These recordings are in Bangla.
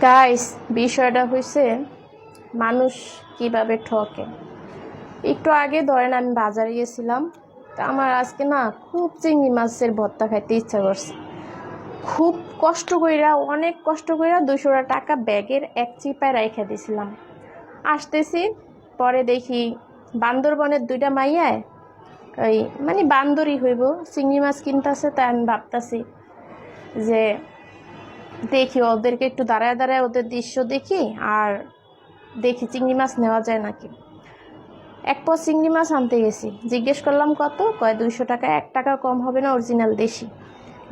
গাইস বিষয়টা হয়েছে মানুষ কীভাবে ঠকে? একটু আগে ধরেন আমি বাজারে গেছিলাম, তা আমার আজকে না খুব চিংড়ি মাছের ভর্তা খাইতে ইচ্ছা করছে। খুব কষ্ট কইরা, অনেক কষ্ট কইরা দুশো টাকা ব্যাগের এক চিপায় রাইখা দিছিলাম। আসতেছি, পরে দেখি বান্দরবনের দুইটা মাইয়ায় ওই মানে বান্দরই হইব, চিংড়ি মাছ কিনতেছে, তাই আমি ভাবতাছি যে দেখি, ওদেরকে একটু দাঁড়ায় দাঁড়ায় ওদের দৃশ্য দেখি, আর দেখি চিংড়ি মাছ নেওয়া যায় নাকি। এক পর চিংড়ি মাছ আনতে গেছি। জিজ্ঞেস করলাম, কত? কয়, দুইশো টাকা। এক টাকা কম হবে না, অরিজিনাল দেশি।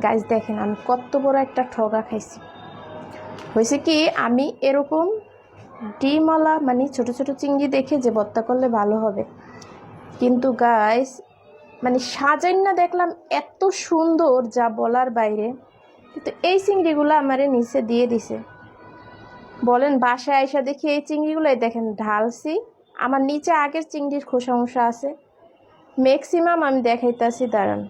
গাছ দেখেন, আমি কত বড় একটা ঠগা খাইছি। হয়েছে কি, আমি এরকম ডিমওয়ালা মানে ছোট ছোট চিংড়ি দেখে যে ভর্তা করলে ভালো হবে। কিন্তু গাইস মানে সাজাইন না দেখলাম, এত সুন্দর যা বলার বাইরে। কিন্তু এই চিংড়িগুলো আমারে নিচে দিয়ে দিছে। বলেন, বাসায় আইসা দেখি এই চিংড়িগুলোই দেখেন, ঢালছি। আমার নিচে আগের চিংড়ির খোসা মোসা আছে। ম্যাক্সিমাম আমি দেখাইতাছি, দাঁড়ান।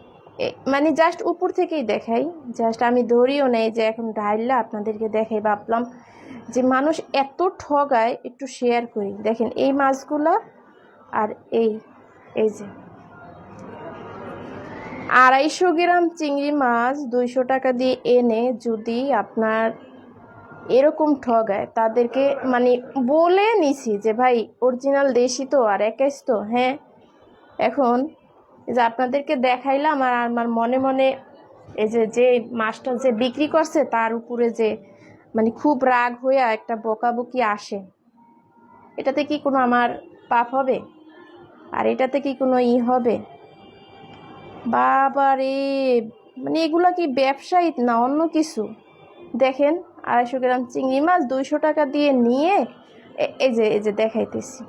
মানে জাস্ট উপর থেকেই দেখাই। জাস্ট আমি ধরিও নেই যে এখন ঢাইলা, আপনাদেরকে দেখাই ভাবলাম যে মানুষ এত ঠগায়, একটু শেয়ার করি। দেখেন, এই মাছগুলা আর এই এই যে। আড়াইশো গ্রাম চিংড়ি মাছ দুইশো টাকা দিয়ে এনে যদি আপনার এরকম ঠগায়, তাদেরকে মানে বলে নিছি যে, ভাই অরিজিনাল দেশি তো আর একাইশ তো। হ্যাঁ এখন যে আপনাদেরকে দেখাইলাম আর আমার মনে মনে এই যে যে মাছটা যে বিক্রি করছে, তার উপরে যে মানে খুব রাগ হইয়া একটা বকাবকি আসে। এটাতে কি কোনো আমার পাপ হবে? আর এটাতে কি কোনো ই হবে? বাবা রে মানে এগুলা কি ব্যবসায়ী? না, অন্য কিছু। দেখেন, আড়াইশো গ্রাম চিংড়ি মাছ দুইশো টাকা দিয়ে নিয়ে এই যে এই যে দেখাইতেছি।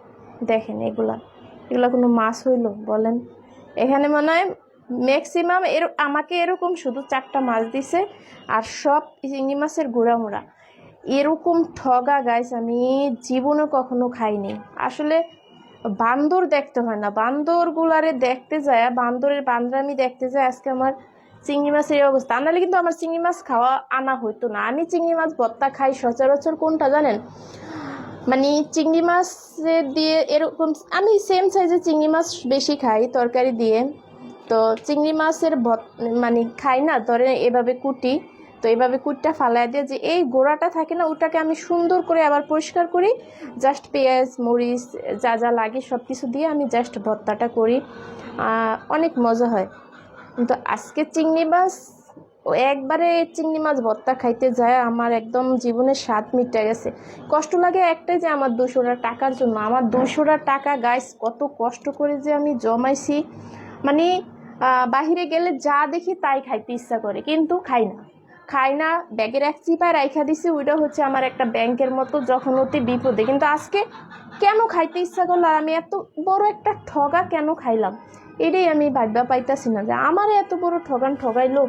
দেখেন এগুলা এগুলা কোনো মাছ হইল, বলেন। এখানে মনে হয় ম্যাক্সিমাম এর, আমাকে এরকম শুধু চারটা মাছ দিছে, আর সব চিংড়ি মাছের গুঁড়ামুড়া। এরকম ঠগা গাইস আমি জীবনে কখনো খাইনি। আসলে বান্দর দেখতে হয় না। বান্দরগুলারে দেখতে যায়, বান্দরের বান্দরামি দেখতে যায়, আজকে আমার চিংড়ি মাছের এই অবস্থা। আনালে কিন্তু আমার চিংড়ি মাছ খাওয়া আনা হইতো না। আমি চিংড়ি মাছ ভর্তা খাই সচরাচর কোনটা জানেন? মানে চিংড়ি মাছের দিয়ে এরকম, আমি সেম সাইজের চিংড়ি মাছ বেশি খাই তরকারি দিয়ে। তো চিংড়ি মাছের ভত- মানে খাই না ধরে এভাবে কুটি। তো এইভাবে কুটটা ফালাই দিয়ে যে এই গোড়াটা থাকে না, ওটাকে আমি সুন্দর করে আবার পরিষ্কার করি। জাস্ট পেঁয়াজ, মরিচ, যা যা লাগে সব কিছু দিয়ে আমি জাস্ট ভর্তাটা করি। অনেক মজা হয়। কিন্তু আজকে চিংড়ি মাছ একবারে চিংড়ি মাছ ভর্তা খাইতে যায়, আমার একদম জীবনের স্বাদ মিটে গেছে। কষ্ট লাগে একটাই যে আমার দুশোটা টাকার জন্য। আমার দুশোটা টাকা গাইস কত কষ্ট করে যে আমি জমাইছি। মানে বাহিরে গেলে যা দেখি তাই খাইতে ইচ্ছা করে, কিন্তু খাই না। খাই না ব্যাগের এক চিপায় রাইখা দিছি, ওইটা হচ্ছে আমার একটা ব্যাংকের মতো যখন অতি বিপদে। কিন্তু আজকে কেন খাইতে ইচ্ছা করল আর আমি এত বড় একটা ঠগা কেন খাইলাম? এটাই আমি ভাববা পাইতাছি না যে আমার এত বড় ঠগান ঠগাইলো